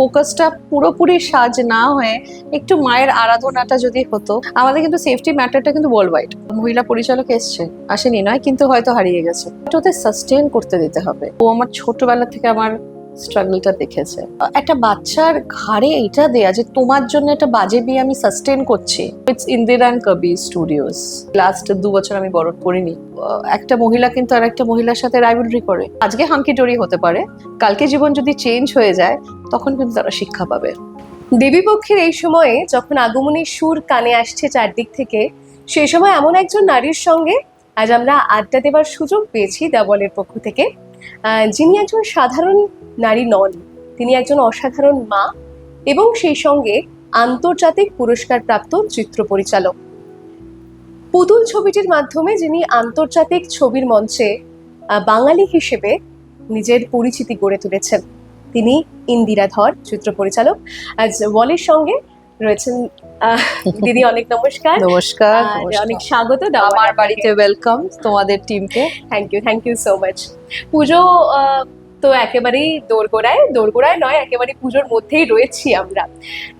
ফোকাসটা পুরোপুরি সাজ না হয়ে একটু মায়ের আরাধনাটা যদি হতো, আমাদের কিন্তু সেফটি ম্যাটারটা কিন্তু ওয়ার্ল্ড ওয়াইড মহিলা পরিচালক এসছে, আসেনি নয়, কিন্তু হয়তো হারিয়ে গেছে। ওদের সাস্টেন করতে দিতে হবে। ও আমার ছোটবেলা থেকে আমার স্ট্রাগলটা দেখেছে। একটা বাচ্চার ঘাড়ে এটা দেয়া যে তোমার জন্য একটা বাজে বিয়ে আমি সাস্টেন করছি। It's Indira and Kabi studios last দু বছর আমি বরণ করিনি। একটা মহিলা কিন্তু আর একটা মহিলার সাথে রাইভেলরি করে। আজকে হাঙ্কি টরি হতে পারে। কালকে জীবন যদি চেঞ্জ হয়ে যায় তখন কিন্তু তারা শিক্ষা পাবে। দেবীপক্ষের এই সময়ে যখন আগমনের সুর কানে আসছে চারদিক থেকে সেই সময় এমন একজন নারীর সঙ্গে আজ আমরা আড্ডা দেবার সুযোগ পেয়েছি দেওয়ালের পক্ষ থেকে। যিনি একজন সাধারণ নারী নন, তিনি একজন অসাধারণ মা এবং সেই সঙ্গে আন্তর্জাতিক পুরস্কার প্রাপ্ত চিত্র পরিচালক। পুতুল ছবিটির মাধ্যমে যিনি আন্তর্জাতিক ছবির মঞ্চে বাঙালি হিসেবে নিজের পরিচিতি গড়ে তুলেছেন। তিনি ইন্দিরা ধর চিত্র পরিচালক। আজ ওয়ালের সঙ্গে রয়েছেন দিদি অনেক নমস্কার। নমস্কার অনেক স্বাগত আমার বাড়িতে ওয়েলকাম তোমাদের টিমকে thank you thank you so much Puja তো একেবারেই দোরগোড়ায় দোরগোড়ায় নয় একেবারে পুজোর মধ্যেই রয়েছি আমরা।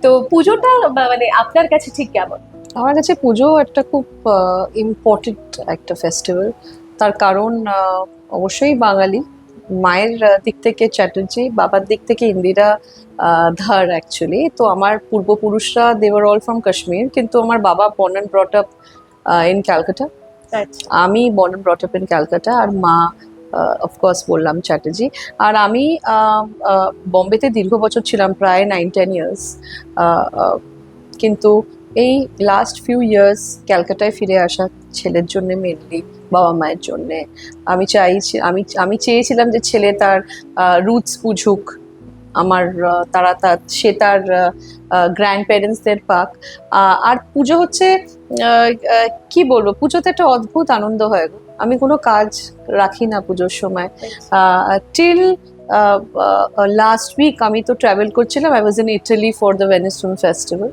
তো পুজোটা মানে আপনার কাছে ঠিক কেমন? আমার কাছে পুজো একটা খুব ইম্পর্টেন্ট একটা ফেস্টিভ্যাল তার কারণ অবশ্যই বাঙালি। মায়ের দিক থেকে চ্যাটার্জি বাবার দিক থেকে ইন্দিরা ধার অ্যাকচুয়ালি তো আমার পূর্বপুরুষরা দেওয়ার অল ফ্রম কাশ্মীর কিন্তু আমার বাবা born and brought up in Calcutta আমি born and brought up in Calcutta আর মা অফকোর্স বললাম চ্যাটার্জি. আর আমি বম্বেতে দীর্ঘ বছর ছিলাম প্রায় নাইন টেন ইয়ার্স কিন্তু এই লাস্ট ফিউ ইয়ার্স ক্যালকাটায় ফিরে আসা ছেলের জন্য মেনলি বাবা মায়ের জন্যে। আমি চাইছি আমি আমি চেয়েছিলাম যে ছেলে তার রুটস বুঝুক আমার তারা তার সে তার গ্র্যান্ড প্যারেন্টসদের পাক। আর পুজো হচ্ছে কি বলব পুজোতে একটা অদ্ভুত আনন্দ হয় আমি কোনো কাজ রাখি না পুজোর সময়। টিল লাস্ট উইক আমি তো ট্রাভেল করছিলাম I was in Italy for the Venice film festival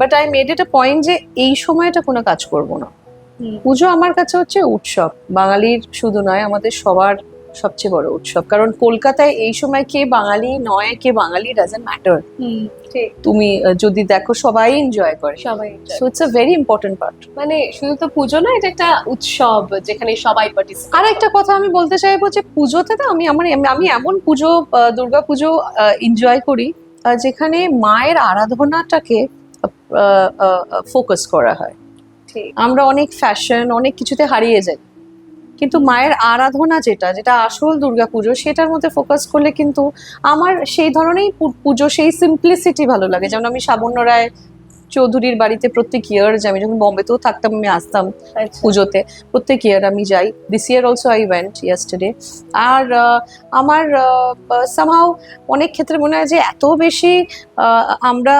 but I made এটা পয়েন্ট যে এই সময়টা কোনো কাজ করব না। পুজো আমার কাছে হচ্ছে উৎসব। বাঙালির শুধু নয় আমাদের সবার সবচেয়ে বড় উৎসব। কারণ কলকাতায় এই সময় কে বাঙালি নয় কে বাঙালি ডাজেন্ট ম্যাটার তুমি যদি দেখো সবাই এনজয় করে। সবাই so it's a very important part মানে শুধু তো পুজো না এটা একটা উৎসব যেখানে সবাই পার্টিসিপেট আর একটা কথা আমি বলতে চাইব যে পুজোতে তো আমি আমার আমি এমন পুজো দুর্গা পুজো এনজয় করি যেখানে মায়ের আরাধনাটাকে ফোকাস করা হয়। ঠিক। আমরা অনেক ফ্যাশন অনেক কিছুতে হারিয়ে যাই। কিন্তু মায়ের আরাধনা যেটা যেটা আসল দুর্গা পুজো সেটার মধ্যে ফোকাস করলে কিন্তু আমার সেই ধরনেরই পুজো সেই সিম্পলিসিটি ভালো লাগে। যেমন আমি সাবন্য রায় চৌধুরীর বাড়িতে প্রত্যেক ইয়ার আমি যখন বম্বেতেও থাকতাম আমি আসতাম আচ্ছা। পুজোতে প্রত্যেক ইয়ার আমি যাই। This year also I went yesterday আর আমার সামহাও অনেক ক্ষেত্রে মনে হয় যে এত বেশি আমরা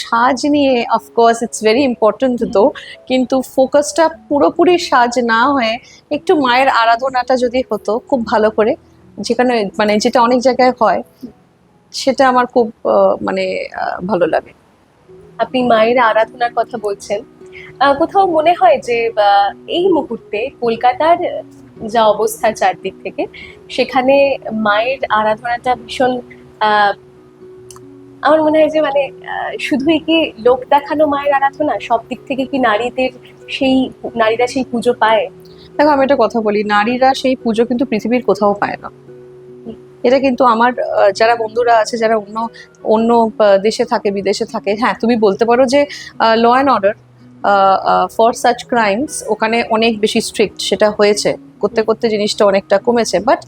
সাজ নিয়ে অফকোর্স ইটস ভেরি ইম্পর্টেন্ট তো কিন্তু ফোকাসটা পুরোপুরি সাজ না হয়ে একটু মায়ের আরাধনাটা যদি হতো খুব ভালো করে যেখানে মানে যেটা অনেক জায়গায় হয় সেটা আমার খুব মানে ভালো লাগে। আপনি মায়ের আরাধনার কথা বলছেন কোথাও মনে হয় যে এই মুহূর্তে কলকাতার যা অবস্থা চারদিক থেকে, সেখানে মায়ের আরাধনাটা ভীষণ আমার মনে হয় যে মানে শুধুই কি লোক দেখানো মায়ের আরাধনা? সব দিক থেকে কি নারীদের সেই, নারীরা সেই পুজো পায়? দেখো, আমি একটা কথা বলি, নারীরা সেই পুজো কিন্তু পৃথিবীর কোথাও পায় না। এটা কিন্তু আমার যারা বন্ধুরা আছে যারা অন্য অন্য দেশে থাকে বিদেশে থাকে হ্যাঁ তুমি বলতে পারো যে law and order for such crimes ওখানে অনেক বেশি স্ট্রিক্ট সেটা হয়েছে। করতে করতে জিনিসটা অনেকটা কমেছে। বাট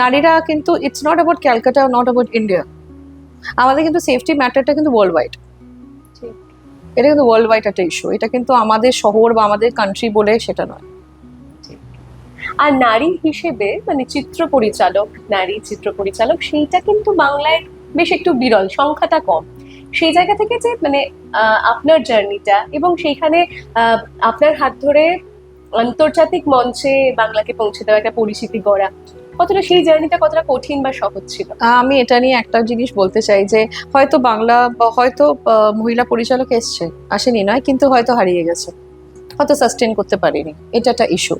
নারীরা কিন্তু it's not about Calcutta not about India আমাদের কিন্তু সেফটি ম্যাটারটা কিন্তু ওয়ার্ল্ড ওয়াইড এটা কিন্তু ওয়ার্ল্ড ওয়াইড একটা ইস্যু এটা কিন্তু আমাদের শহর বা আমাদের কান্ট্রি বলে সেটা নয়। আর নারী হিসেবে মানে চিত্র পরিচালক, নারী চিত্র পরিচালক, সেইটা কিন্তু বাংলায় বেশ একটু বিরল, সংখ্যাটা কম। সেই জায়গা থেকে যে মানে আপনার জার্নিটা এবং সেইখানে আপনার হাত ধরে আন্তর্জাতিক মঞ্চে বাংলাকে পৌঁছে দেওয়া একটা পরিচিতি গড়া, কতটা সেই জার্নিটা কতটা কঠিন বা সহজ ছিল? আমি এটা নিয়ে একটা জিনিস বলতে চাই যে, হয়তো বাংলা হয়তো মহিলা পরিচালক এসছে, আসেনি নয়, কিন্তু হয়তো হারিয়ে গেছে। হয়তো সাস্টেন করতে পারিনি। এটা একটা ইস্যু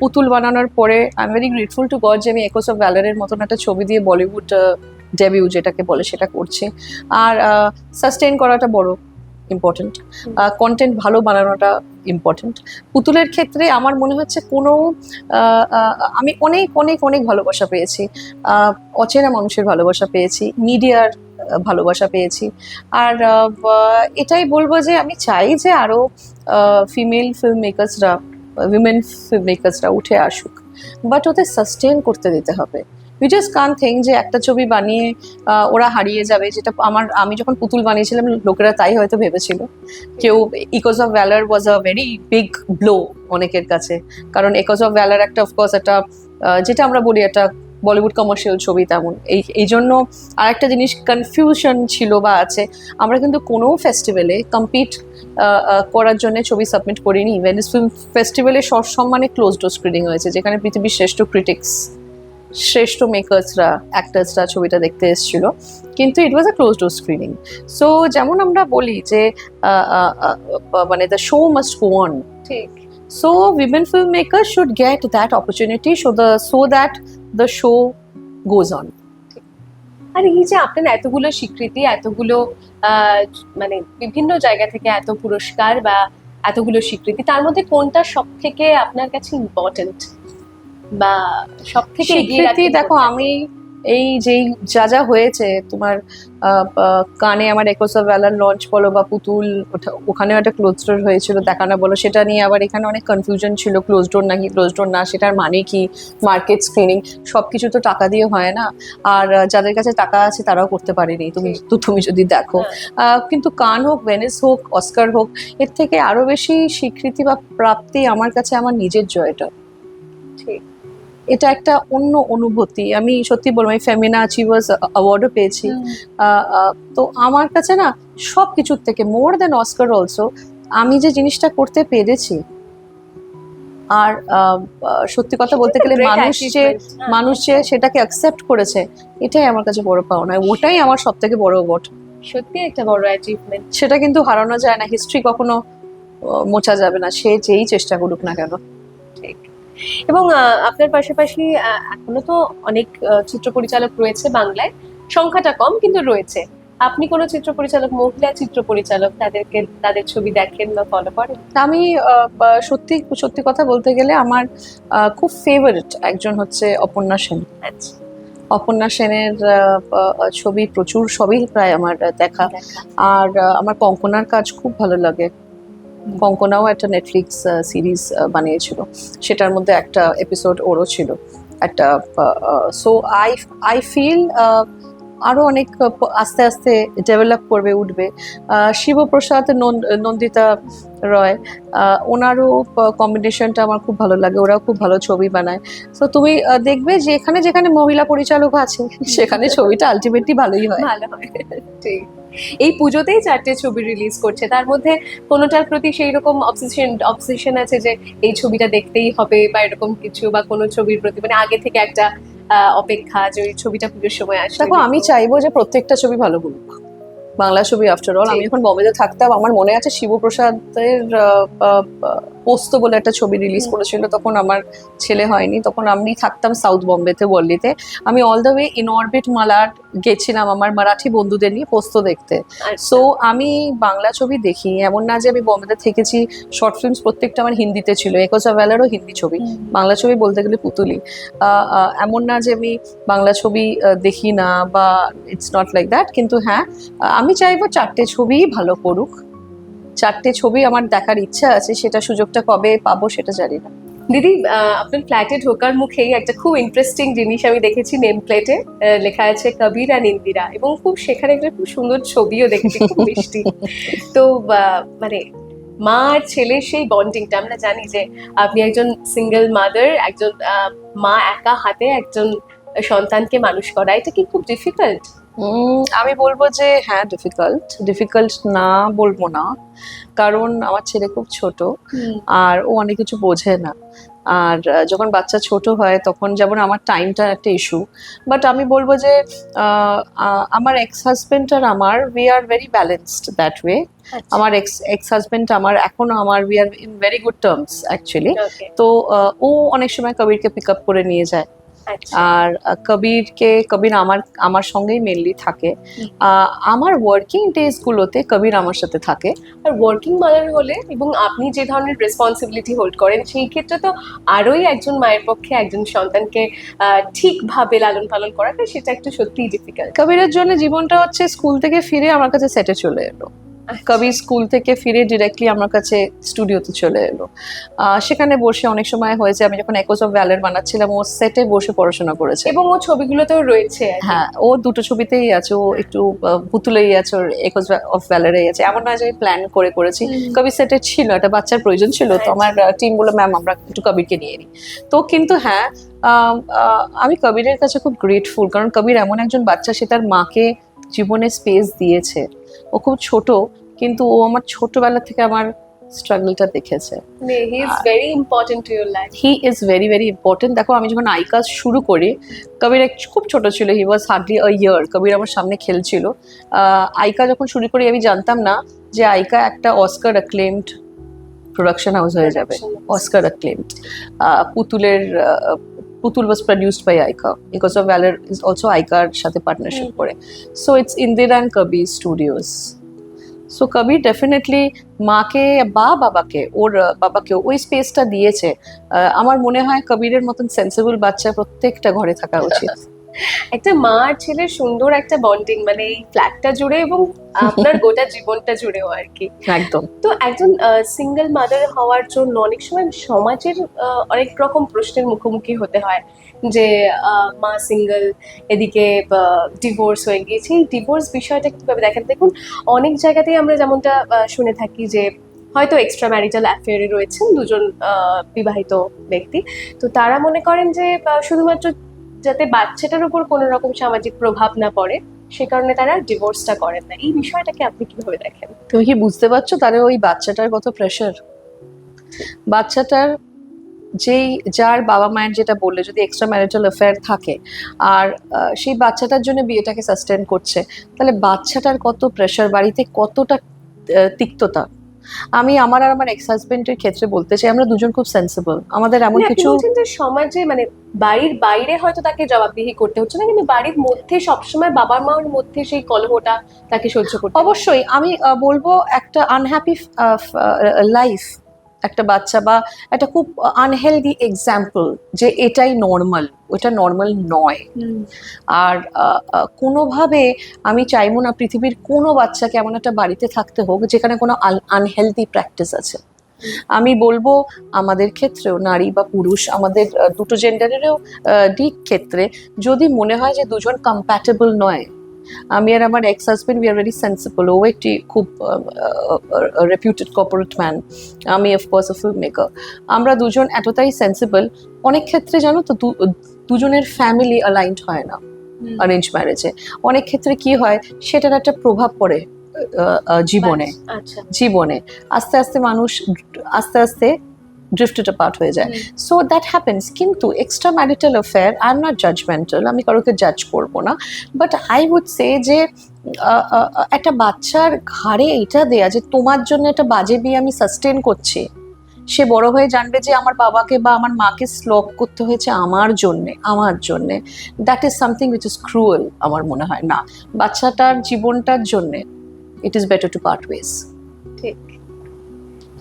পুতুল বানানোর পরে I am very grateful to God যে আমি একোস অফ ভ্যালারের মতন একটা ছবি দিয়ে বলিউড ডেবিউ যেটাকে বলে সেটা করছি। আর সাস্টেন করাটা বড় ইম্পর্টেন্ট কন্টেন্ট ভালো বানানোটা ইম্পর্টেন্ট পুতুলের ক্ষেত্রে আমার মনে হচ্ছে কোনো আমি অনেক অনেক অনেক ভালোবাসা পেয়েছি। অচেনা মানুষের ভালোবাসা পেয়েছি। মিডিয়ার ভালোবাসা পেয়েছি। আর এটাই বলব যে আমি চাই যে আরও ফিমেল ফিল্ম মেকার্সরা উইমেন ফিল্ম মেকার্সরা উঠে আসুক। বাট ওদের সাস্টেন করতে দিতে হবে। উই জাস্ট কান থিং যে একটা ছবি বানিয়ে ওরা হারিয়ে যাবে। যেটা আমার, আমি যখন পুতুল বানিয়েছিলাম, লোকেরা তাই হয়তো ভেবেছিল। কেউ echoes of valour was a very big blow অনেকের কাছে। কারণ একজ অফ ভ্যালার একটা অফকোর্স একটা যেটা আমরা বলি একটা বলিউড কমার্শিয়াল ছবি তেমন। এই এই জন্য আরেকটা জিনিস কনফিউশন ছিল বা আছে, আমরা কিন্তু কোনো ফেস্টিভ্যালে কম্পিট করার জন্য ছবি সাবমিট করিনি। ভেনিস ফিল্ম ফেস্টিভ্যালে সসম্মানে ক্লোজ ডোর স্ক্রিনিং হয়েছে, যেখানে পৃথিবীর শ্রেষ্ঠ ক্রিটিক্স শ্রেষ্ঠ মেকার্সরা অ্যাক্টার্সরা ছবিটা দেখতে এসেছিল। কিন্তু it was a close door screening so যেমন আমরা বলি যে মানে the show must go on ঠিক। So women filmmakers should get that opportunity so the so that the show goes on. আর এই যে আপনার এতগুলো স্বীকৃতি এতগুলো মানে বিভিন্ন জায়গা থেকে এত পুরস্কার বা এতগুলো স্বীকৃতি তার মধ্যে কোনটা সব থেকে আপনার কাছে ইম্পর্টেন্ট বা সব থেকে দেখো আমি এই যেই যা যা হয়েছে তোমার কানে আমার একোসা ভ্যালার লঞ্চ বলো বা পুতুল ওখানেও একটা ক্লোজ ডোর হয়েছিল দেখানো বলো সেটা নিয়ে আবার এখানে অনেক কনফিউশন ছিল ক্লোজ ডোর নাকি ক্লোজ ডোর না সেটার মানে কি? মার্কেট স্ক্রিনিং সব কিছু তো টাকা দিয়ে হয় না। আর যাদের কাছে টাকা আছে তারাও করতে পারেনি তুমি তো তুমি যদি দেখো। কিন্তু কান হোক ভেনিস হোক অস্কার হোক এর থেকে আরও বেশি স্বীকৃতি বা প্রাপ্তি আমার কাছে আমার নিজের জয়টা। এটা একটা অন্য অনুভূতি। আমি সত্যি বলব আমি ফেমিনা অ্যাচিভার্স অ্যাওয়ার্ডও পেয়েছি। তো আমার কাছে না সব কিছুর থেকে মোর দেন অস্কার অলসো আমি যে জিনিসটা করতে পেরেছি আর সত্যি কথা বলতে গেলে মানুষ যে হ্যাঁ। মানুষ যে সেটাকে অ্যাকসেপ্ট করেছে এটাই আমার কাছে বড় পাওনা। ওটাই আমার সব থেকে বড় অ্যাওয়ার্ড সত্যি একটা বড় অ্যাচিভমেন্ট সেটা কিন্তু হারানো যায় না হিস্ট্রি কখনো মোছা যাবে না। সে যেই চেষ্টা করুক না কেন। এবং আপনার পাশাপাশি এখনও তো অনেক চিত্র পরিচালক রয়েছে বাংলায়। সংখ্যাটা কম কিন্তু রয়েছে। আপনি কোনো চিত্র পরিচালক মহিলা চিত্র পরিচালক তাদেরকে তাদের ছবি দেখেন বা ফলো করেন? আমি সত্যি সত্যি কথা বলতে গেলে আমার খুব ফেভারিট একজন হচ্ছে অপর্ণা সেন। আচ্ছা। অপর্ণা সেনের ছবি প্রচুর সবই প্রায় আমার দেখা। আর আমার কঙ্কনার কাজ খুব ভালো লাগে। কঙ্কনাও একটা নেটফ্লিক্স সিরিজ বানিয়েছিল। সেটার মধ্যে একটা এপিসোড ওরও ছিল। একটা সো আই আই ফিল আরও অনেক আস্তে আস্তে ডেভেলপ করবে উঠবে। শিবপ্রসাদ নন্দ- নন্দিতা রয় ওনারও কম্বিনেশনটা আমার খুব ভালো লাগে। ওরাও খুব ভালো ছবি বানায়। তো তুমি দেখবে যে এখানে যেখানে মহিলা পরিচালক আছে সেখানে ছবিটা আলটিমেটলি ভালোই হয়। ভালো হয়। ঠিক। এই পুজোতেই চারটে ছবি রিলিজ করছে। তার মধ্যে কোনোটার প্রতি সেই রকম অবসেশন অবসেশন আছে যে এই ছবিটা দেখতেই হবে বা এরকম কিছু বা কোনো ছবির প্রতি মানে আগে থেকে একটা অপেক্ষা যে ওই ছবিটা পুজোর সময় আসে দেখো আমি চাইব যে প্রত্যেকটা ছবি ভালো করুক। বাংলা ছবি আফটার অল আমি। এখন বম্বেতে থাকতাম আমার মনে আছে শিবপ্রসাদের পোস্ত বলে একটা ছবি রিলিজ। করেছিল তখন আমার ছেলে হয়নি তখন আমি থাকতাম সাউথ বম্বেতে ওয়ার্লিতে আমি all the way in Orbit মালার গেছিলাম আমার মারাঠি বন্ধুদের নিয়ে পোস্ত দেখতে। আচ্ছা। সো আমি বাংলা ছবি দেখি এমন না যে আমি বম্বেতে থেকেছি শর্ট ফিল্মস প্রত্যেকটা আমার হিন্দিতে ছিল একোচা ভ্যালারও হিন্দি ছবি। বাংলা ছবি বলতে গেলে পুতুলি। এমন না যে আমি বাংলা ছবি দেখি না বা ইটস নট লাইক দ্যাট কিন্তু হ্যাঁ আমি চাইব চারটে ছবিই ভালো করুক। চারটে ছবি আমার দেখার ইচ্ছা আছে, সেটা সুযোগটা কবে পাবো সেটা জানি না। দিদি আপনার ফ্ল্যাটে ঢোকার মুখেই একটা খুব ইন্টারেস্টিং জিনিস আমি দেখেছি নেম প্লেটে লেখা আছে কবির আর ইন্দিরা এবং খুব সেখানে একটা খুব সুন্দর ছবিও দেখেছি, খুব মিষ্টি। তো মানে মা আর ছেলের সেই বন্ডিংটা আমরা জানি যে আপনি একজন সিঙ্গেল মাদার একজন মা একা হাতে একজন সন্তানকে মানুষ করা, এটা কি খুব ডিফিকাল্ট আমি বলব যে হ্যাঁ ডিফিকাল্ট ডিফিকাল্ট না বলব না। কারণ আমার ছেলে খুব ছোট আর ও অনেক কিছু বোঝে না। আর যখন বাচ্চা ছোট হয় তখন যেমন আমার টাইমটা একটা ইস্যু বাট আমি বলব যে আমার এক্স হাজবেন্ড আর আমার we are very balanced that way আমার এক্স এক্স হাজবেন্ড আমার এখনও আমার we are in very good terms actually তো ও অনেক সময় কবিরকে পিক আপ করে নিয়ে যায়। আর আহ, কবিরকে কবির আমার আমার সঙ্গেই মেনলি থাকে। আমার ওয়ার্কিং ডেজ গুলোতে কবির আমার সাথে থাকে। আর ওয়ার্কিং মাদার হলে এবং আপনি যে ধরনের রেসপন্সিবিলিটি হোল্ড করেন সেই ক্ষেত্রে তো আরোই একজন মায়ের পক্ষে একজন সন্তানকে ঠিকভাবে লালন পালন করাটা সেটা একটু সত্যিই ডিফিকাল্ট কবিরের জন্য জীবনটা হচ্ছে স্কুল থেকে ফিরে আমার কাছে সেটে চলে এলো। কবির স্কুল থেকে ফিরে ডিরেক্টলি আমার কাছে স্টুডিওতে চলে এলো। সেখানে বসে অনেক সময় হয়েছে আমি যখন একোজ অফ ভ্যালের বানাচ্ছিলাম ও সেটে বসে পড়াশোনা করেছে। এবং ও ছবিগুলোতেও রয়েছে হ্যাঁ ও দুটো ছবিতেই আছে ও একটু পুতুলেই আছে ওর একোজ অফ ভ্যালেরেই আছে। এমন নয় যে আমি প্ল্যান করে করেছি। কবি সেটে ছিল একটা বাচ্চার প্রয়োজন ছিল তো আচ্ছা। আমার টিম বলে ম্যাম আমরা একটু কবিরকে নিয়ে নিই। তো কিন্তু হ্যাঁ আমি কবিরের কাছে খুব গ্রেটফুল কারণ কবির এমন একজন বাচ্চা সে তার মাকে জীবনে স্পেস দিয়েছে। ও খুব ছোট কিন্তু ও আমার ছোটবেলা থেকে আমার স্ট্রাগলটা দেখেছে। He is very important to your life he is very very important দেখো আমি যখন আই কাজ শুরু করি কবির এক খুব ছোট ছিল হি ওয়াজ হার্ডলি আ ইয়ার কবির আমার সামনে খেলছিল। আইকা যখন শুরু করি আমি জানতাম না যে আইকা একটা অস্কার অ্যাক্লেমড প্রোডাকশন হাউস হয়ে যাবে। অস্কার অ্যাক্লেমড পুতুলের Putul was produced by Aika because of valour is also আইকার সাথে পার্টনারশিপ করে so it's Indira and Kabi studios so Kabir definitely মাকে বা বাবাকে ওর বাবাকে ওই স্পেসটা দিয়েছে আমার মনে হয় কবিরের মতন সেন্সিবল বাচ্চা প্রত্যেকটা ঘরে থাকা উচিত একটা মা আর ছেলের সুন্দর একটা বন্ডিং মানে এই ফ্ল্যাটটা জুড়ে এবং আপনার গোটা জীবনটা জুড়েও আর কি। একদম। তো একজন সিঙ্গেল মাদার হওয়ার জন্য অনেক সময় সমাজের অনেক রকম প্রশ্নের মুখোমুখি হতে হয়। যে মা সিঙ্গেল এদিকে ডিভোর্স হয়ে গিয়েছে। এই ডিভোর্স বিষয়টা কীভাবে দেখেন? দেখুন অনেক জায়গাতেই আমরা যেমনটা শুনে থাকি যে হয়তো এক্সট্রা ম্যারিটাল অ্যাফেয়ারে রয়েছেন দুজন আহ, বিবাহিত ব্যক্তি। তো তারা মনে করেন যে শুধুমাত্র যাতে বাচ্চাটার উপর কোনো রকম সামাজিক প্রভাব না পড়ে, সে কারণে তারা ডিভোর্সটা করেন না। এই বিষয়টাকে আপনি কীভাবে দেখেন? তুমি কি বুঝতে পারছ তাহলে ওই বাচ্চাটার কত প্রেশার বাচ্চাটার যেই, যার বাবা মায়ের যেটা বললে, যদি এক্সট্রা ম্যারিটাল অ্যাফেয়ার থাকে, আর সেই বাচ্চাটার জন্য বিয়েটাকে সাস্টেন করছে, তাহলে বাচ্চাটার কত প্রেশার বাড়িতে কতটা তিক্ততা? আমি আমার আর আমার এক্স হাজবেন্ডের ক্ষেত্রে বলতে চাই আমরা দুজন খুব সেন্সিবল আমাদের এমন মানে কিছু যে সমাজে মানে বাড়ির বাইরে হয়তো তাকে জবাবদিহি করতে হচ্ছে না কিন্তু বাড়ির মধ্যে সবসময় বাবার মার মধ্যে সেই কলহটা তাকে সহ্য করতে অবশ্যই আমি বলব একটা আনহ্যাপি লাইফ একটা বাচ্চা বা একটা খুব আনহেলদি এক্সাম্পল যে এটাই নর্মাল ওটা নর্মাল নয়। আর কোনোভাবে আমি চাইব না পৃথিবীর কোনো বাচ্চাকে এমন একটা বাড়িতে থাকতে হোক যেখানে কোনো আনহেলদি প্র্যাকটিস আছে। আমি বলব আমাদের ক্ষেত্রেও নারী বা পুরুষ আমাদের দুটো জেন্ডারেরও দিক ক্ষেত্রে যদি মনে হয় যে দুজন কম্প্যাটেবল নয় আমি আর আমার ex husband we are very sensible ও একটি খুব রেপিউটেড কর্পোরেট ম্যান আমি of course a film maker আমরা দুজন এতটাই সেন্সিবল অনেক ক্ষেত্রে জানো তো দুজনের ফ্যামিলি অ্যালাইন্ড হয় না অ্যারেঞ্জ ম্যারেজে অনেক ক্ষেত্রে কি হয় সেটার একটা প্রভাব পড়ে জীবনে। আচ্ছা। জীবনে। আস্তে আস্তে মানুষ আস্তে আস্তে ড্রিফটেড পার্ট হয়ে যায়। সো দ্যাট হ্যাপেন্স কিন্তু extra marital affair I am not judgmental আমি কারোকে জাজ করব না। বাট আই উড সে যে একটা বাচ্চার ঘাড়ে এটা দেয়া যে তোমার জন্য একটা বাজে বিয়ে আমি সাস্টেন করছি। সে বড় হয়ে জানবে যে আমার বাবাকে বা আমার মাকে স্লক করতে হয়েছে আমার জন্যে আমার জন্যে। That is something which is cruel আমার মনে হয়। না বাচ্চাটার জীবনটার জন্যে it is better to part ways ঠিক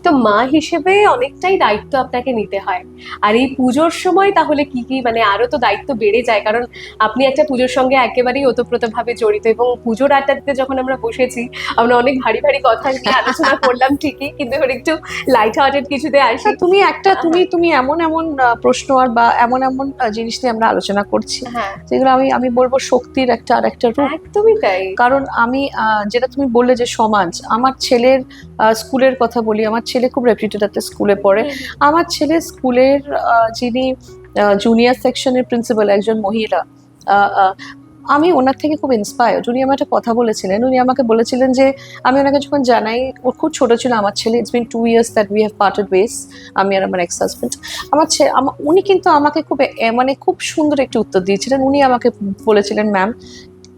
তো মা হিসেবে অনেকটাই দায়িত্ব আপনাকে নিতে হয়। আর এই পুজোর সময় তাহলে কি কি মানে আরও তো দায়িত্ব বেড়ে যায় কারণ আপনি একটা পুজোর সঙ্গে একেবারেই ওতপ্রোতভাবে জড়িত এবং পুজোর আড্ডাতে যখন আমরা বসেছি আমরা অনেক ভারী ভারী কথা নিয়ে আলোচনা করলাম ঠিকই কিন্তু এবার একটু লাইট হার্টেড কিছুতে আসি। তুমি একটা তুমি তুমি এমন এমন প্রশ্ন আর বা এমন এমন জিনিস নিয়ে আমরা আলোচনা করছি হ্যাঁ। যেগুলো আমি আমি বলব শক্তির একটা আর একটা রূপ। একদমই তাই। কারণ আমি আহ, যেটা তুমি বললে যে সমাজ আমার ছেলের স্কুলের কথা বলি আমার ছেলে খুব রেপুটেড একটা স্কুলে পড়ে। আমার ছেলে স্কুলের যিনি জুনিয়র সেকশনের প্রিন্সিপাল একজন মহিলা আমি ওনার থেকে খুব ইন্সপায়ার্ড উনি আমার একটা কথা বলেছিলেন। উনি আমাকে বলেছিলেন যে আমি ওনাকে যখন জানাই ও খুব ছোটো ছিল আমার ছেলে it's been two years that we have parted ways আমি আর আমার এক্স হাজব্যান্ড আমার ছে উনি কিন্তু আমাকে খুব মানে খুব সুন্দর একটি উত্তর দিয়েছিলেন। উনি আমাকে বলেছিলেন ম্যাম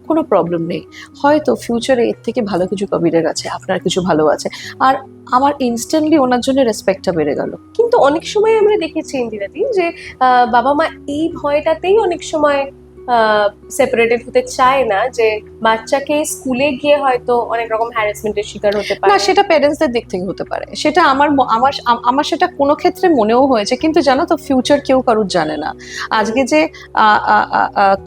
কোনো প্রবলেম নেই। হয়তো ফিউচারে এর থেকে ভালো কিছু কবিরের আছে, আপনার কিছু ভালো আছে। আর আমার ইনস্ট্যান্টলি ওনার জন্য রেসপেক্টটা বেড়ে গেল। কিন্তু অনেক সময় আমরা দেখেছি ইন্দিরাদি যে বাবা মা এই ভয়টাতেই অনেক সময় সেপারেটেড হতে চায় না যে বাচ্চাকে স্কুলে গিয়ে হয়তো অনেক রকম হ্যারাসমেন্টের শিকার হতে না সেটা প্যারেন্টসদের দিক থেকে হতে পারে। সেটা আমার আমার আমার সেটা কোনো ক্ষেত্রে মনেও হয়েছে কিন্তু জানো তো ফিউচার কেউ কারুর জানে না। আজকে যে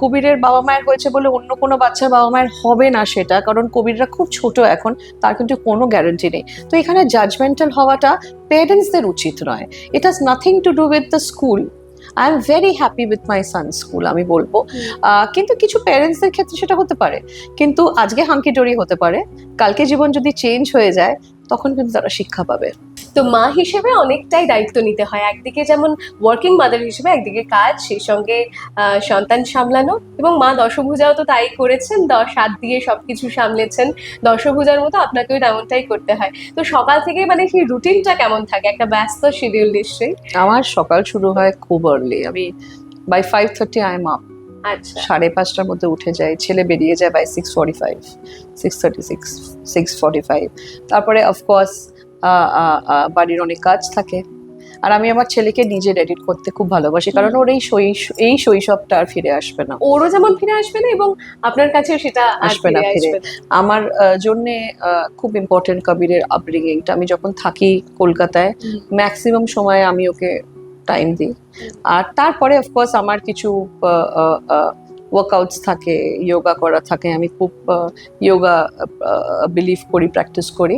কবিরের বাবা মায়ের হয়েছে বলে অন্য কোনো বাচ্চার বাবা মায়ের হবে না সেটা কারণ কবিররা খুব ছোট এখন তার কিন্তু কোনো গ্যারান্টি নেই। তো এখানে জাজমেন্টাল হওয়াটা প্যারেন্টসদের উচিত নয়। It has nothing to do with the school I am very happy with my son school আমি বলব। কিন্তু কিছু প্যারেন্টসদের ক্ষেত্রে সেটা হতে পারে। কিন্তু আজকে হাঙ্কি ডোরি হতে পারে। কালকে জীবন যদি চেঞ্জ হয়ে যায় তখন কিন্তু তারা শিক্ষা পাবে। তো মা হিসেবে অনেকটাই দায়িত্ব নিতে হয়। একদিকে যেমন ওয়ার্কিং মাদার হিসেবে একদিকে কাজ সেই সঙ্গে সন্তান সামলানো এবং মা দশভূজাও তো তাই করেছেন। দশ হাত দিয়ে সবকিছু সামলেছেন। দশভূজার মতো আপনাকেও তেমনটাই করতে হয়। তো সকাল থেকে মানে সেই রুটিনটা কেমন থাকে? একটা ব্যস্ত শিডিউল নিশ্চয়ই? আমার সকাল শুরু হয় খুব আর্লি আমি by five thirty I am up আচ্ছা। সাড়ে পাঁচটার মধ্যে উঠে যাই। ছেলে বেরিয়ে যায় by six forty five six thirty six six forty five তারপরে অফকোর্স বাড়ির অনেক কাজ থাকে। আর আমি আমার ছেলেকে নিজে এডিট করতে খুব ভালোবাসি কারণ ওর এই এই শৈশবটা আর ফিরে আসবে না। ওরও যেমন ফিরে আসবে না এবং আপনার কাছে সেটা আসবে না ফিরে। আমার জন্যে খুব ইম্পর্টেন্ট কবিরের আপব্রিঙ্গিংটা আমি যখন থাকি কলকাতায় ম্যাক্সিমাম সময় আমি ওকে টাইম দিই। আর তারপরে অফকোর্স আমার কিছু ওয়ার্কআউটস থাকে যোগা করা থাকে। আমি খুব যোগা বিলিভ করি প্র্যাকটিস করি।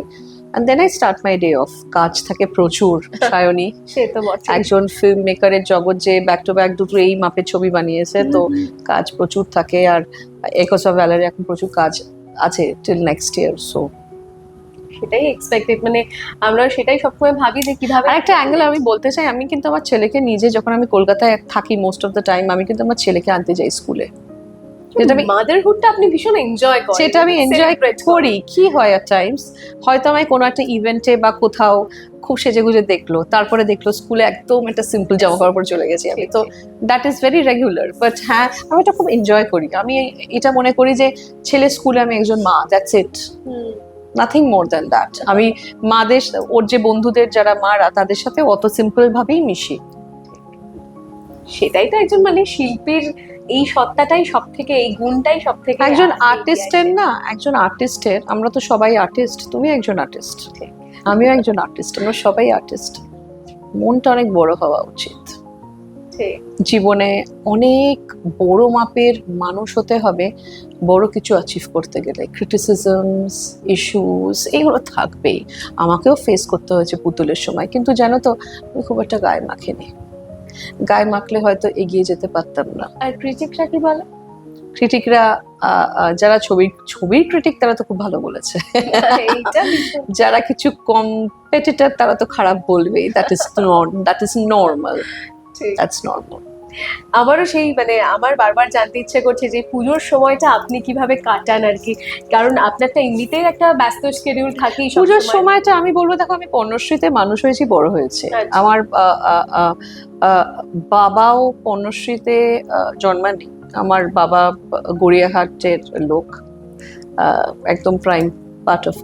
And then I start my day off কাজ থাকে প্রচুর সায়নী। সে তো একজন ফিল্ম মেকারের জগৎ যে ব্যাক টু ব্যাক দুটো এই মাপের ছবি বানিয়েছে তো কাজ প্রচুর থাকে আর একস অফ ভ্যালারি এখন প্রচুর কাজ আছে টিল নেক্সট ইয়ার সো সেটাই এক্সপেক্টেড মানে আমরা সেটাই সবসময় ভাবি যে কীভাবে একটা অ্যাঙ্গেল আমি বলতে চাই আমি কিন্তু আমার ছেলেকে নিজে যখন আমি কলকাতায় থাকি মোস্ট অফ দ্য টাইম আমি কিন্তু আমার ছেলেকে আনতে যাই স্কুলে যেটা আমি মাদারহুডটা আপনি ভীষণ এনজয় করেন সেটা আমি এনজয় করি। কি হয় at টাইমস হয়তো আমি কোনো একটা ইভেন্টে বা কোথাও খুব সেজে গুজে দেখল তারপরে দেখল স্কুলে একদম একটা সিম্পল জামা কাপড় চলে গেছি আমি। তো that is very regular but হ্যাঁ আমি এটা খুব এনজয় করি। আমি এটা মনে করি যে ছেলে স্কুলে আমি একজন মা that's it hmm. Nothing more than that আমি মাদের ওর যে বন্ধুদের যারা মারা তাদের সাথে অত সিম্পল ভাবেই মিশি। সেটাই তো একজন মানে শিল্পীর এই সত্তাটাই সব থেকে এই গুণটাই সব থেকে একজন আর্টিস্টের না একজন আর্টিস্টের আমরা তো সবাই আর্টিস্ট তুমি একজন আর্টিস্ট আমিও একজন আর্টিস্ট আমরা সবাই আর্টিস্ট মনটা অনেক বড় হওয়া উচিত। জীবনে অনেক বড় মাপের মানুষ হতে হবে বড় কিছু অ্যাচিভ করতে গেলে। ক্রিটিসিজমস ইস্যুস এগুলো থাকবেই। আমাকেও ফেস করতে হয়েছে পুতুলের সময় কিন্তু জানো তো আমি খুব একটা গায়ে মাখিনি। গায়ে মাখলে হয়তো এগিয়ে যেতে পারতাম না। আর ক্রিটিকরা কি বলে? ক্রিটিকরা যারা ছবি ছবির ক্রিটিক তারা তো খুব ভালো বলেছে। যারা কিছু কম্পিটিটর তারা তো খারাপ বলবেই। That is that is normal that's normal আমারও সেই মানে আমার বারবার জানতে ইচ্ছে করছে যে পুজোর সময়টা আপনি কীভাবে কাটান আর কি। কারণ আপনারটা এমনিতেই একটা ব্যস্ত স্কেডিউল সব পুজোর সময়টা আমি বলব দেখো আমি পণ্যশ্রীতে মানুষ হয়েছি বড় হয়েছে। আচ্ছা। আমার বাবাও পণ্যশ্রীতে জন্মানি আমার বাবা গড়িয়াহাটের লোক আহ, একদম প্রাইম পার্ট অফ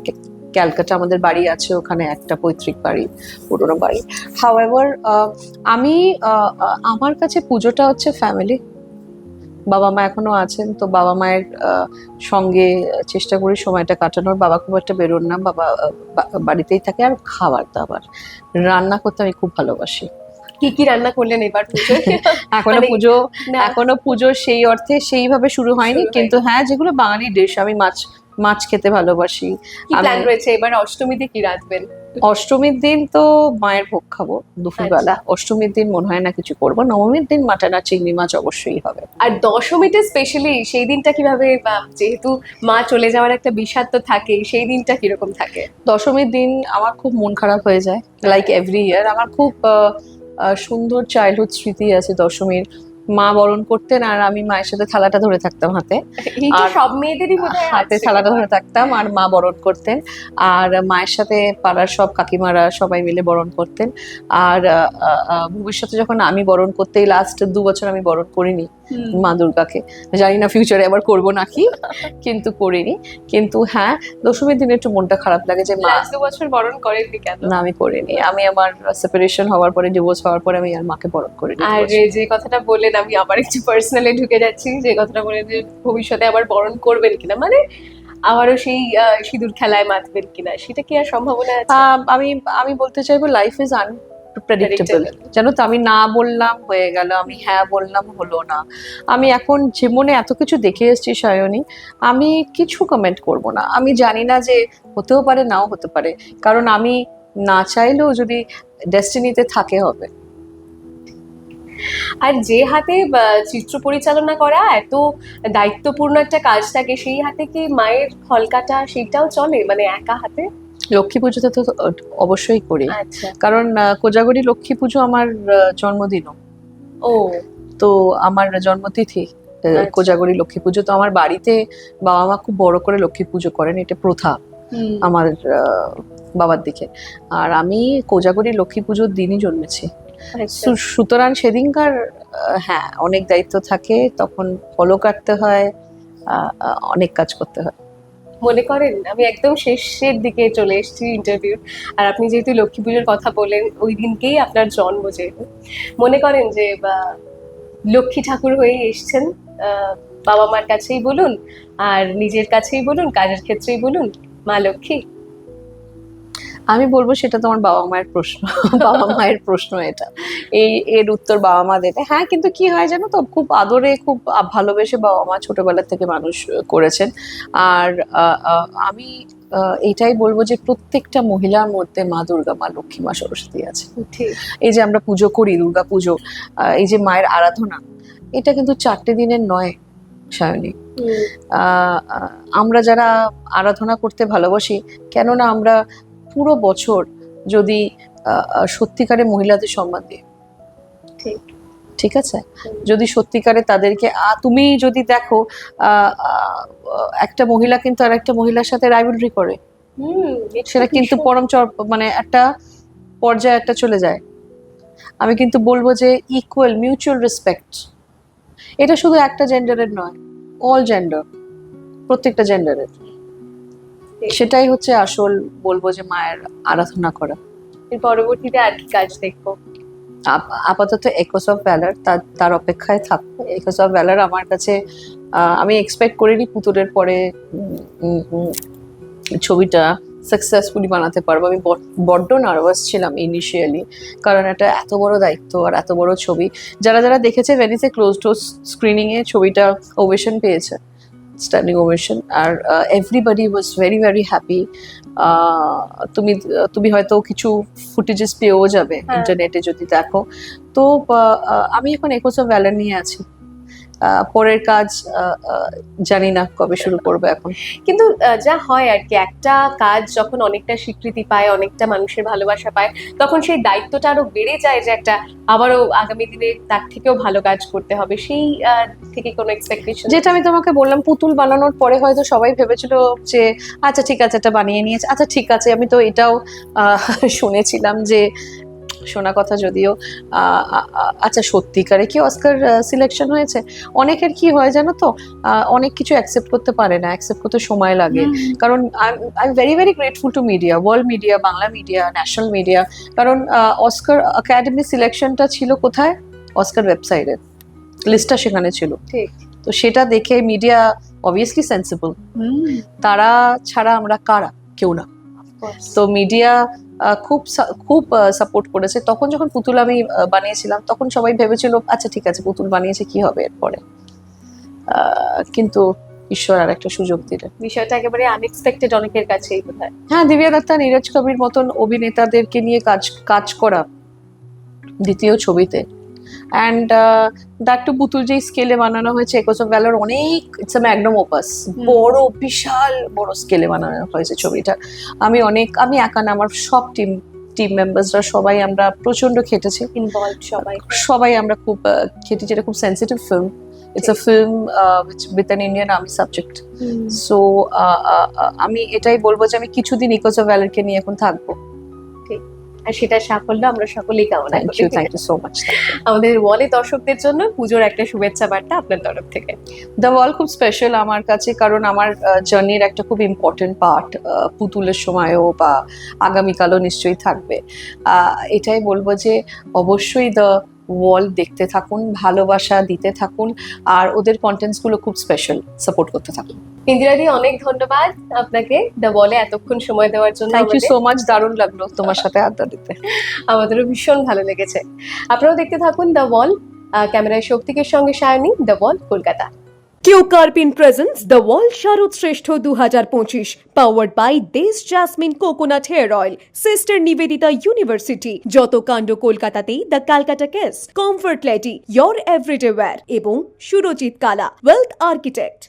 ক্যালকাটা আমাদের বাড়ি আছে ওখানে একটা পৈতৃক বাড়ি পুরোনো বাড়ি। হাওয়েভার আমি আমার কাছে পুজোটা হচ্ছে ফ্যামিলি বাবা মা এখনও আছেন তো বাবা মায়ের সঙ্গে চেষ্টা করি সময়টা কাটানোর। বাবা খুব একটা বেরোন না বাবা বাড়িতেই থাকে আর খাবার দাবার। রান্না করতে আমি খুব ভালোবাসি। কি কি রান্না করলেন এবার এখনও মানে- পুজো এখনও পুজো সেই অর্থে সেইভাবে শুরু হয়নি কিন্তু হ্যাঁ যেগুলো বাঙালি ডিশ আমি মাছ মাছ খেতে ভালোবাসি। প্ল্যান রয়েছে? এবার অষ্টমীতে কি রাঁধবেন? অষ্টমীর দিন তো মায়ের ভোগ খাব দুপুরবেলা। আচ্ছা। অষ্টমীর দিন মনে হয় না কিছু করব। নবমীর দিন মাটন আর চিংড়ি মাছ অবশ্যই হবে। আর দশমীতে স্পেশালি সেই দিনটা কীভাবে যেহেতু মা চলে যাওয়ার একটা বিষাদ তো থাকেই সেই দিনটা কীরকম থাকে? দশমীর দিন আমার খুব মন খারাপ হয়ে যায়। লাইক এভরি ইয়ার আমার খুব সুন্দর চাইল্ডহুড স্মৃতি আছে দশমীর। মা বরণ করতেন আর আমি মায়ের সাথে থালাটা ধরে থাকতাম হাতে। আর সব মেয়েদেরই হাতে থালাটা ধরে থাকতাম আর মা বরণ করতেন। আর মায়ের সাথে পাড়ার সব কাকিমারা সবাই মিলে বরণ করতেন। আর ভবিষ্যতে যখন আমি বরণ করতেই লাস্ট দু বছর আমি বরণ করিনি মা দুর্গাকে। জানি না ফিউচারে আবার করব নাকি কিন্তু করিনি। কিন্তু হ্যাঁ দশমীর দিনে একটু মনটা খারাপ লাগে যে মা দু বছর বরণ করেননি কেন? না আমি করিনি। আমি আমার সেপারেশন হওয়ার পরে ডিভোর্স হওয়ার পরে আমি আর মাকে বরণ করিনি আর যে কথাটা বললেন আমি আবার একটু পার্সোনালি ঢুকে যাচ্ছি যে কথাটা বললেন যে ভবিষ্যতে আবার বরণ করবেন কিনা। মানে আবারও সেই সিঁদুর খেলায় মাতবেন কিনা সেটা কি আর সম্ভাবনা আছে? আমি আমি বলতে চাইব লাইফ ইজ আনপ্রেডিক্টেবল জানো তো আমি না বললাম হয়ে গেল আমি হ্যাঁ বললাম হলো না। আমি এখন জীবনে এত কিছু দেখে এসেছি সায়নী আমি কিছু কমেন্ট করব না। আমি জানি না যে হতেও পারে নাও হতে পারে। কারণ আমি না চাইলেও যদি ডেস্টিনিতে থাকে হবে। আর যে হাতে চিত্র পরিচালনা করা এত দায়িত্বপূর্ণ একটা কাজ থাকে সেই হাতে কি মায়ের ফলকাটা সেটাও চলে? মানে একা হাতে? লক্ষ্মী পুজোতে তো অবশ্যই করি। আচ্ছা। কারণ কোজাগরি লক্ষ্মী পুজো আমার জন্মদিনও। ও। তো আমার জন্মতিথি আচ্ছা। কোজাগরি লক্ষ্মী পুজো। তো আমার বাড়িতে বাবা মা খুব বড় করে লক্ষ্মী পুজো করেন। এটা প্রথা আমার বাবার দিকে। আর আমি কোজাগরি লক্ষ্মী পুজোর দিনই জন্মেছি। আচ্ছা। সুতরাং সেদিনকার হ্যাঁ অনেক দায়িত্ব থাকে। তখন ফলো কাটতে হয় অনেক কাজ করতে হয়। মনে করেন আমি একদম শেষের দিকে চলে এসেছি ইন্টারভিউ আর আপনি যেহেতু লক্ষ্মী পুজোর কথা বলেন ওই দিনকেই আপনার জন্ম যেহেতু। মনে করেন যে বা, লক্ষ্মী ঠাকুর হয়েই এসছেন বাবা মার কাছেই বলুন আর নিজের কাছেই বলুন কাজের ক্ষেত্রেই বলুন মা লক্ষ্মী। আমি বলব সেটা তোমার বাবা মায়ের প্রশ্ন। বাবা মায়ের প্রশ্ন এটা। এই এর উত্তর বাবা মা দেবে। হ্যাঁ কিন্তু কি হয় জানো তো? খুব আদরে খুব ভালোবেসে বাবা মা ছোটবেলা থেকে মানুষ করেছেন। আর আমি এটাই বলব যে প্রত্যেকটা মহিলার মধ্যে মা দুর্গা মা লক্ষ্মী মা সরস্বতী আছে। এই যে আমরা পুজো করি দুর্গা পুজো আহ, এই যে মায়ের আরাধনা এটা কিন্তু চারটে দিনের নয় সায়নী। আমরা যারা আরাধনা করতে ভালোবাসি কেননা আমরা পুরো বছর যদি সত্যিকারে মহিলাদের সম্মান দিই। ঠিক। ঠিক আছে? যদি সত্যিকারে তাদেরকে তুমি যদি দেখো একটা মহিলা কিন্তু আর একটা মহিলার সাথে রাইভেলরি করে। সেটা কিন্তু পরম মানে একটা পর্যায়ে একটা চলে যায়। আমি কিন্তু বলব যে ইকুয়াল মিউচুয়াল রেসপেক্ট এটা শুধু একটা জেন্ডারের নয় অল জেন্ডার প্রত্যেকটা জেন্ডারের সেটাই হচ্ছে আসল বলব যে মায়ের আরাধনা করা। এর পরবর্তীতে আর কি কাজ দেখব? আপ- আপাতত একোস অফ ভ্যালার তার তার অপেক্ষায় থাকব একোস অফ ভ্যালার আমার কাছে আমি এক্সপেক্ট করিনি পুতুলের পরে ছবিটা সাকসেসফুলি বানাতে পারব। আমি বড- বড্ড নার্ভাস ছিলাম ইনিশিয়ালি কারণ এটা এত বড় দায়িত্ব আর এত বড় ছবি। যারা যারা দেখেছে ভেনিসে ক্লোজ ডোর স্ক্রিনিংয়ে ছবিটা ওভেশন পেয়েছে standing ovation R everybody was very very happy তুমি তুমি হয়তো কিছু ফুটেজেস পেয়েও যাবে হ্যাঁ। ইন্টারনেটে যদি দেখো। তো আমি এখন একুশ অফ ভ্যালার নিয়ে আছি। পরের কাজ জানি না কবে শুরু করব এখন। কিন্তু যা হয় আর কি একটা কাজ যখন অনেকটা স্বীকৃতি পায় অনেকটা মানুষের ভালোবাসা পায় তখন সেই দায়িত্বটা আরও বেড়ে যায় যে একটা আবারও আগামী দিনে তার থেকেও ভালো কাজ করতে হবে। সেই থেকে কোনো এক্সপেকটেশন যেটা আমি তোমাকে বললাম পুতুল বানানোর পরে হয়তো সবাই ভেবেছিল যে আচ্ছা ঠিক আছে এটা বানিয়ে নিয়েছে। আচ্ছা ঠিক আছে আমি তো এটাও আহ, শুনেছিলাম যে শোনা কথা যদিও আচ্ছা সত্যিকারে কি অস্কার সিলেকশন হয়েছে? অনেকের কি হয় জানো তো অনেক কিছু অ্যাকসেপ্ট করতে পারে না অ্যাকসেপ্ট করতে সময় লাগে। কারণ I am very very grateful to media world media Bangla media national media কারণ অস্কার একাডেমি সিলেকশনটা ছিল কোথায়? অস্কার ওয়েবসাইটে লিস্টটা সেখানে ছিল। ঠিক। তো সেটা দেখে মিডিয়া অবভিয়াসলি সেন্সিবল তারা ছাড়া আমরা কারা? কেউ না। তো মিডিয়া খুব খুব সাপোর্ট করেছে। তখন যখন পুতুল আমি বানিয়েছিলাম তখন সবাই ভেবেছিল আচ্ছা ঠিক আছে পুতুল বানিয়েছে কি হবে এরপরে? আহ, কিন্তু ঈশ্বর আর একটা সুযোগ দিলেন। বিষয়টা একেবারে আনএক্সপেক্টেড অনেকের কাছেই বোধ হয়। হ্যাঁ দিব্যা দত্তা নীরজ কবির মতন অভিনেতাদেরকে নিয়ে কাজ কাজ করা দ্বিতীয় ছবিতে অ্যান্ড দ্যাট টু পুতুল যেই স্কেলে বানানো হয়েছে একোস অফ ভ্যালোর অনেক ইটস আ ম্যাগনম ওপাস বড় বিশাল বড় স্কেলে বানানো হয়েছে ছবিটা। আমি অনেক আমি একা না আমার সব টিম টিম মেম্বার্সরা সবাই আমরা প্রচণ্ড খেটেছি। ইনভলভ সবাই। সবাই আমরা খুব খেটেছি। এটা খুব sensitive film it's a film with an Indian army subject so আমি এটাই বলব যে আমি কিছুদিন ইকোজ অফ ভ্যালেরকে নিয়ে এখন থাকব। আর সেটা সাফল্য আমরা সকলেই কামনা করি। থ্যাংক ইউ সো মাচ আমাদের ওয়ালে দর্শকদের জন্য পুজোর একটা শুভেচ্ছা বার্তা আপনার তরফ থেকে। দ্য ওয়াল খুব স্পেশাল আমার কাছে কারণ আমার জার্নির একটা খুব ইম্পর্টেন্ট পার্ট পুতুলের সময়ও বা আগামীকালও নিশ্চয়ই থাকবে। আহ, এটাই বলব যে অবশ্যই দ্য ওয়াল দেখতে থাকুন ভালোবাসা দিতে থাকুন আর ওদের কন্টেন্টসগুলো খুব স্পেশাল সাপোর্ট করতে থাকুন। ইন্দিরাদি অনেক ধন্যবাদ আপনাকে দ্য বলে এতক্ষণ সময় দেওয়ার জন্য থ্যাংক ইউ সো মাচ দারুণ লাগল তোমার সাথে আড্ডা দিতে। আমাদেরও ভীষণ ভালো লেগেছে। আপনারাও দেখতে থাকুন দ্য ওয়াল ক্যামেরায় শক্তিকের সঙ্গে Sayani the wall Kolkata. Keo Karpin presents the world শারদ শ্রেষ্ঠ দু হাজার পঁচিশ পাওয়ার্ড বাই দেশ jasmine coconut hair oil sister Nivedita university যত কাণ্ড কলকাতাতেই the Calcutta case comfort lady your everyday wear এবং সুরজিৎ কালা ওয়েলথ আর্কিটেক্ট